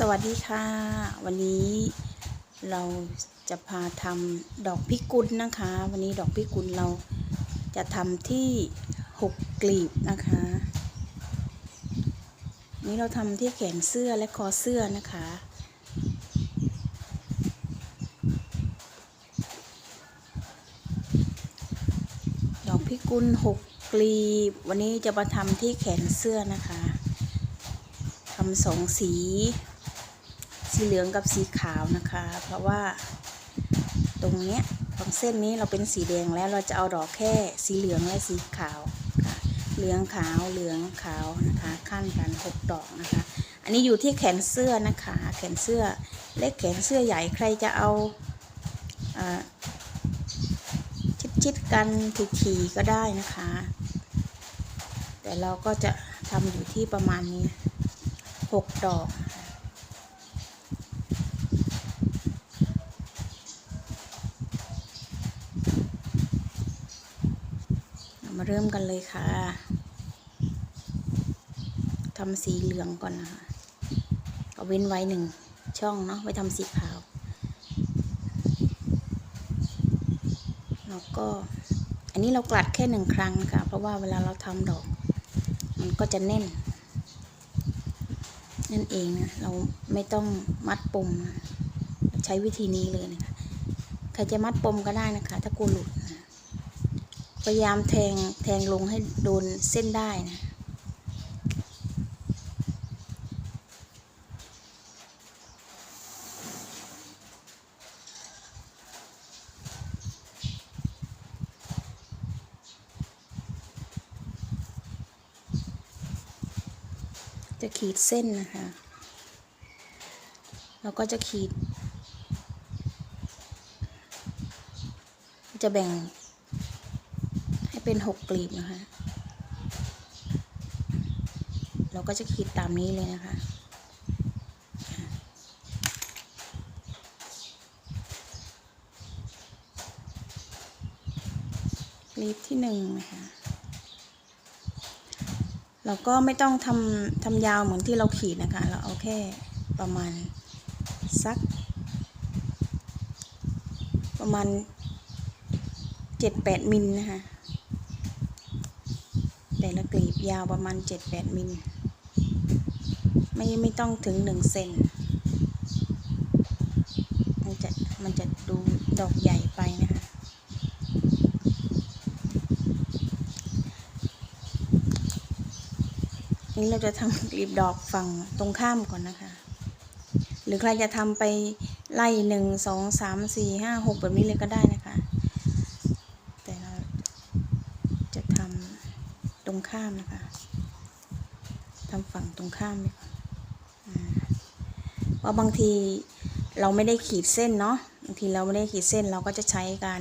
สวัสดีค่ะ วันนี้เราจะพาทำดอกพิกุลนะคะ วันนี้ดอกพิกุลเราจะทำที่หกกลีบนะคะ นี่เราทำที่แขนเสื้อและคอเสื้อนะคะ ดอกพิกุลหกกลีบ วันนี้จะมาทำที่แขนเสื้อนะคะทำสองสี สีเหลืองกับสีขาวนะคะ เพราะว่าตรงเนี้ยตรงเส้นนี้เราเป็นสีแดงแล้วเราจะเอาดอกแค่สีเหลืองและสีขาวค่ะเหลืองขาวเหลืองขาวนะคะขั้นกันหกดอกนะคะ อันนี้อยู่ที่แขนเสื้อนะคะ แขนเสื้อเล็กแขนเสื้อใหญ่ใครจะเอาอ่าชิดๆกันถี่ๆก็ได้นะคะ แต่เราก็จะทำอยู่ที่ประมาณนี้หกดอก เริ่มกันเลยค่ะทำสีเหลืองก่อนนะคะเอาเว้นไว้หนึ่งช่องเนาะไว้ทำสีขาว แล้วก็ อันนี้เรากลัดแค่หนึ่งครั้งนะคะเพราะว่าเวลาเราทำดอก มันก็จะแน่น นั่นเองนะเราไม่ต้องมัดปม ใช้วิธีนี้เลยนะคะใครจะมัดปมก็ได้นะคะ ถ้ากลัวหลุด พยายามแทงแทงลงให้โดนเส้นได้นะจะขีดเส้นนะคะ แล้วก็จะขีด จะแบ่ง เป็นหกกลีบนะคะ เราก็จะขีดตามนี้เลยนะคะกลีบที่หนึ่งนะคะเราก็ไม่ต้องทำทำยาวเหมือนที่เราขีดนะคะ เราเอาแค่ประมาณสัก ประมาณเจ็ดแปดมิลนะคะ แต่ละกลีบยาวประมาณเจ็ดแปดมิล ไม่ไม่ต้องถึงหนึ่งเซนมันจะมันจะดูดอกใหญ่ไปนะคะนี่เราจะทำกลีบดอกฝั่งตรงข้ามก่อนนะคะ หรือใครจะทำไปไล่หนึ่งสองสามสี่ห้าหกแบบนี้เลยก็ได้นะคะ แต่เราจะทำตรง ข้ามนะคะทำฝั่งตรงข้ามดีกว่าอ่าเพราะบางทีเราไม่ได้ขีดเส้นเนาะบางทีเราไม่ได้ขีดเส้นเราก็จะใช้การ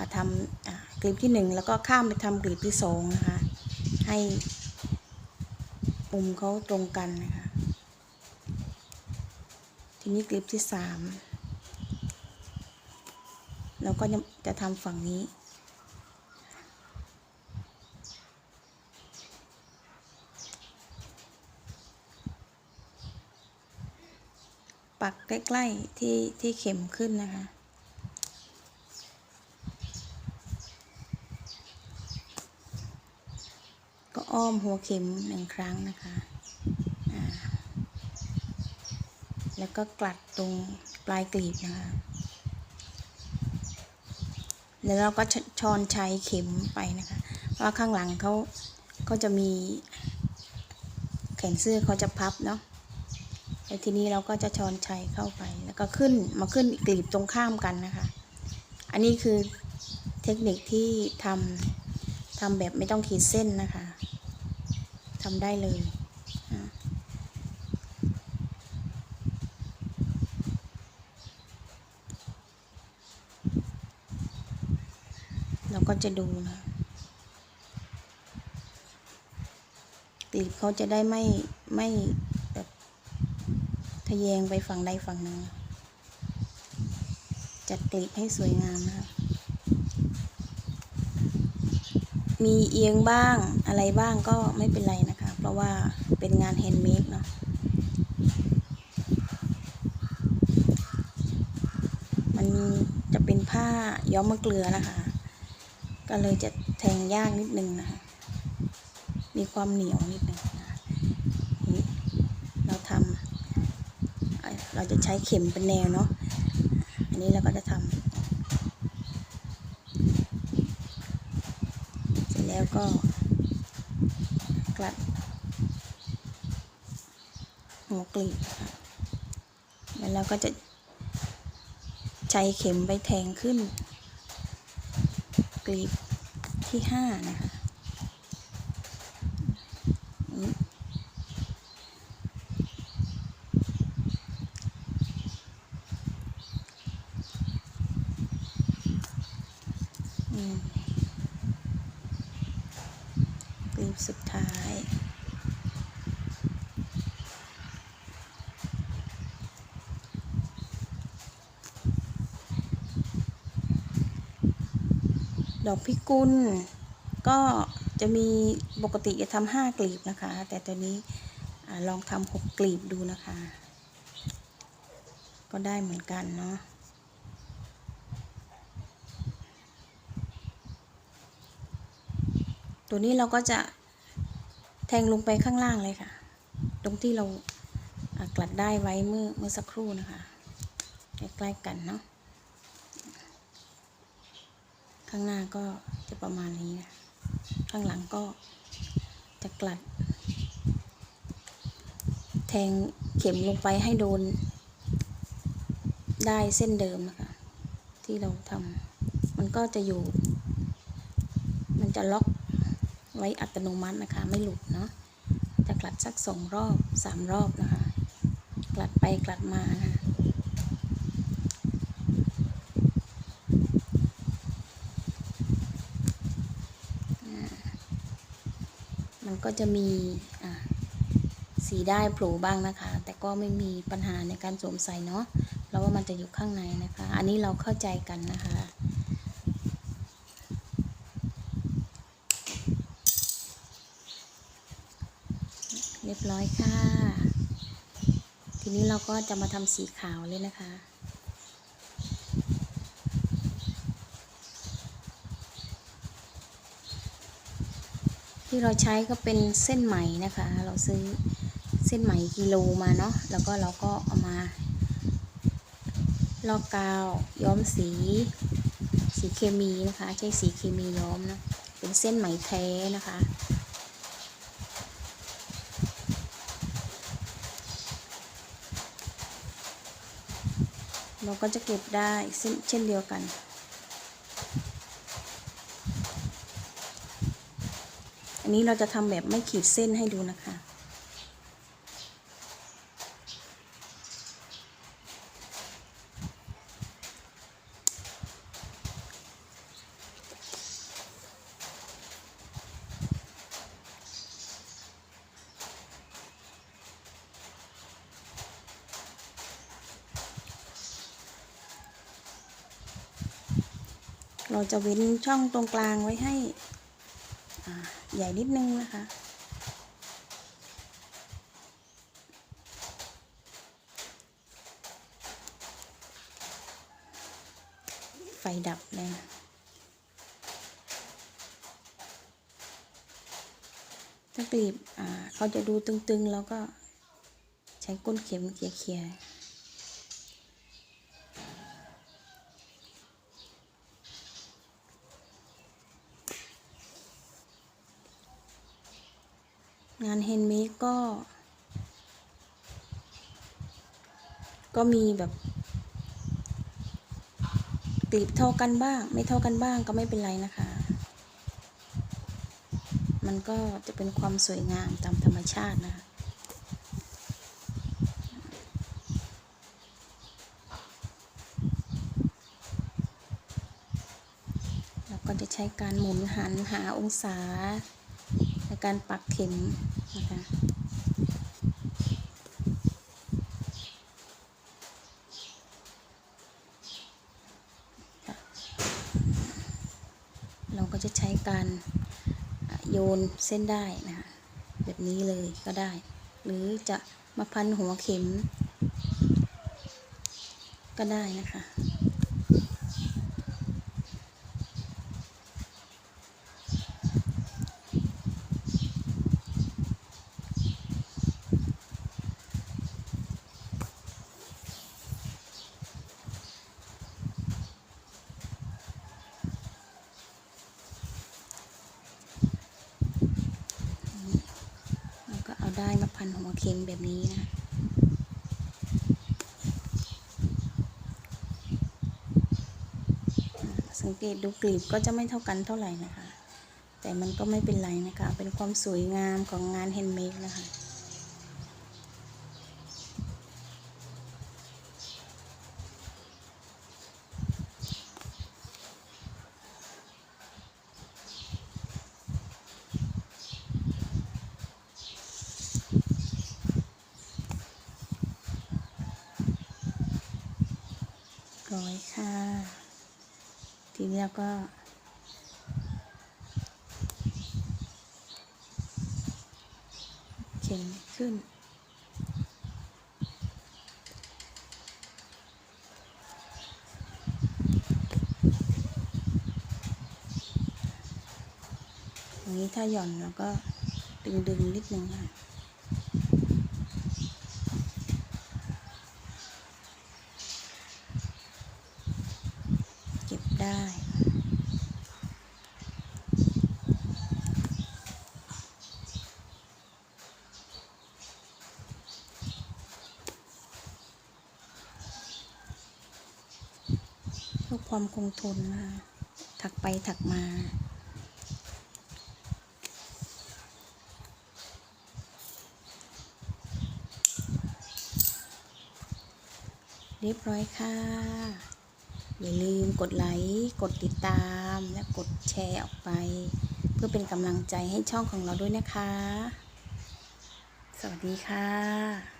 าทำกลีบที่หนึ่งแล้วก็ข้ามไปทำกลีบที่สองนะคะให้มุมเขาตรงกันนะคะ ทีนี้กลิปที่สามเราก็จะจะทำฝั่งนี้ ปักใกล้ๆที่ที่เข็มขึ้นนะคะ ก็อ้อมหัวเข็มหนึ่งครั้งนะคะแล้วก็กลัดตรงปลายกลีบนะคะ แล้วเราก็ชชอนใชัยเข็มไปนะคะ เพราะว่าข้างหลังเขาก็จะมีแขนเสื้อเขาจะพับเนาะ แล้วทีนี้เราก็จะช้อนชัยเข้าไป แล้วก็ขึ้นมาขึ้นกลีบตรงข้ามกันนะคะ อันนี้คือเทคนิคที่ทำทำแบบไม่ต้องขีดเส้นนะคะทำได้เลยเราก็จะดูนะกลีบเขาจะได้ไม่ไม่ ทะแยงไปฝั่งใดฝั่งหนึ่ง จัดกลีให้สวยงามนะคะ มีเอียงบ้างอะไรบ้างก็ไม่เป็นไรนะคะ เพราะว่าเป็นงานแฮนด์เมดเนาะมันจะเป็นผ้าย้อมมะเกลือนะคะ ก็เลยจะแทงยากนิดนึงนะคะ มีความเหนียวนิดนึง เราจะใช้เข็มเป็นแนวเนาะ อันนี้เราก็จะทำเสร็จแล้วก็กลัดหัวกลีบแล้วเราก็จะใช้เข็มไปแทงขึ้นกลีบที่ห้านะคะนี่อืมกลีบสุดท้าย ดอกพิกุล ก็จะมีปกติจะทำห้ากลีบนะคะ แต่ตัวนี้อลองทำหกกลีบดูนะคะ ก็ได้เหมือนกันเนาะตัวนี้เราก็จะแทงลงไปข้างล่างเลยค่ะ ตรงที่เราอ่ากลัดได้ไว้เมื่อเมื่อสักครู่นะคะ ใกล้ๆกันเนาะ ข้างหน้าก็จะประมาณนี้นะ ข้างหลังก็จะกลัด แทงเข็มลงไปให้โดน ได้เส้นเดิมนะคะที่เราทำมันก็จะอยู่ มันจะล็อกไว้อัตโนมัตินะคะ ไม่หลุดเนาะจะกลัดสักสองรอบสามรอบนะคะ กลัดไปกลัดมานะคะ ก็จะมีสีได้โผล่บ้างนะคะ แต่ก็ไม่มีปัญหาในการสวมใส่เนาะเพราะว่ามันจะอยู่ข้างในนะคะ อันนี้เราเข้าใจกันนะคะเรียบร้อยค่ะ ทีนี้เราก็จะมาทำสีขาวเลยนะคะ ที่เราใช้ก็เป็นเส้นไหมนะคะ เราซื้อเส้นไหมกิโลมาเนาะแล้วก็เราก็เอามาลอกกาวย้อมสี สีเคมีนะคะ ใช้สีเคมีย้อมนะเป็นเส้นไหมแท้นะคะเราก็จะเก็บได้เช่นเช่นเดียวกัน อันนี้เราจะทำแบบไม่ขีดเส้นให้ดูนะคะ เราจะเว้นช่องตรงกลางไว้ให้ ใหญ่นิดนึงนะคะ ไฟดับเลยถ้ากรีบเขาจะดูตึงๆ แล้วก็ใช้ก้นเข็มเขี่ยๆ งานเฮนเมดก็ ก็มีแบบกลีบเท่ากันบ้าง ไม่เท่ากันบ้างก็ไม่เป็นไรนะคะ มันก็จะเป็นความสวยงามตามธรรมชาตินะคะเราก็จะใช้การหมุนหันหาองศา ในการปักเข็มนะคะเราก็จะใช้การโยนเส้นได้นะคะแบบนี้เลยก็ได้ หรือจะมาพันหัวเข็มก็ได้นะคะ นหัวเข็มแบบนี้นะสังเกตดูกลีบก็จะไม่เท่ากันเท่าไหร่นะคะ แต่มันก็ไม่เป็นไรนะคะ เป็นความสวยงามของงานแฮนด์เมดนะคะ ร้อยค่ะ ทีนี้ก็เข็นขึ้น อย่างนี้ถ้าหย่อนเราก็ดึงดึงๆนิดนึงค่ะ เก็บ ได้ เพื่อความคงทนนะคะถักไปถักมาเรียบร้อยค่ะ อย่าลืมกดไลค์กดติดตามและกดแชร์ออกไป เพื่อเป็นกำลังใจให้ช่องของเราด้วยนะคะ สวัสดีค่ะ